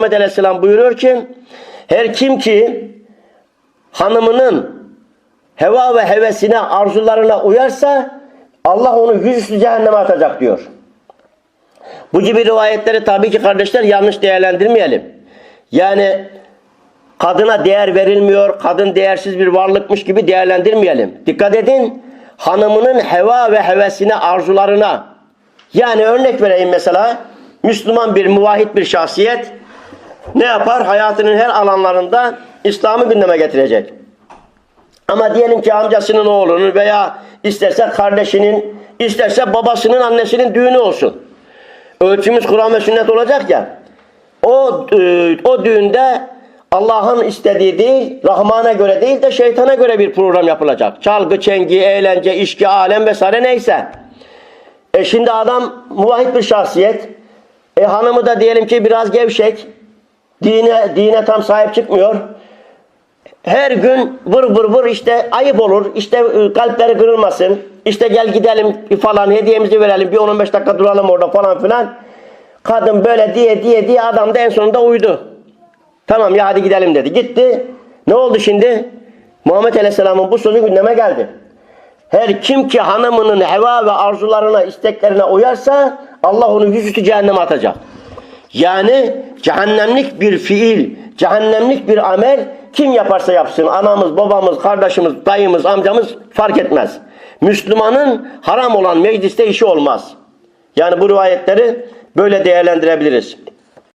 Muhammed Aleyhisselam buyuruyor ki her kim ki hanımının heva ve hevesine, arzularına uyarsa Allah onu yüzüstü cehenneme atacak diyor. Bu gibi rivayetleri tabii ki kardeşler yanlış değerlendirmeyelim. Yani kadına değer verilmiyor, kadın değersiz bir varlıkmış gibi değerlendirmeyelim. Dikkat edin, hanımının heva ve hevesine, arzularına. Yani örnek vereyim mesela, Müslüman bir, muvahhid bir şahsiyet ne yapar? Hayatının her alanlarında İslam'ı gündeme getirecek. Ama diyelim ki amcasının oğlunun veya isterse kardeşinin, isterse babasının, annesinin düğünü olsun. Ölçümüz Kur'an ve sünnet olacak ya. O, e, o düğünde Allah'ın istediği değil, Rahman'a göre değil de şeytana göre bir program yapılacak. Çalgı, çengi, eğlence, içki, alem vesaire neyse. E şimdi adam muvahhid bir şahsiyet. E hanımı da diyelim ki biraz gevşek. Dine, dine tam sahip çıkmıyor. Her gün vır vır vır işte ayıp olur. İşte e, kalpleri kırılmasın. İşte gel gidelim falan hediyemizi verelim. Bir 10-15 dakika duralım orada falan filan. Kadın böyle diye diye diye adam da en sonunda uydu. Tamam ya hadi gidelim dedi. Gitti. Ne oldu şimdi? Muhammed Aleyhisselam'ın bu sözü gündeme geldi. Her kim ki hanımının heva ve arzularına, isteklerine uyarsa Allah onu yüzüstü cehenneme atacak. Yani cehennemlik bir fiil, cehennemlik bir amel kim yaparsa yapsın, anamız, babamız, kardeşimiz, dayımız, amcamız fark etmez. Müslümanın haram olan mecliste işi olmaz. Yani bu rivayetleri böyle değerlendirebiliriz.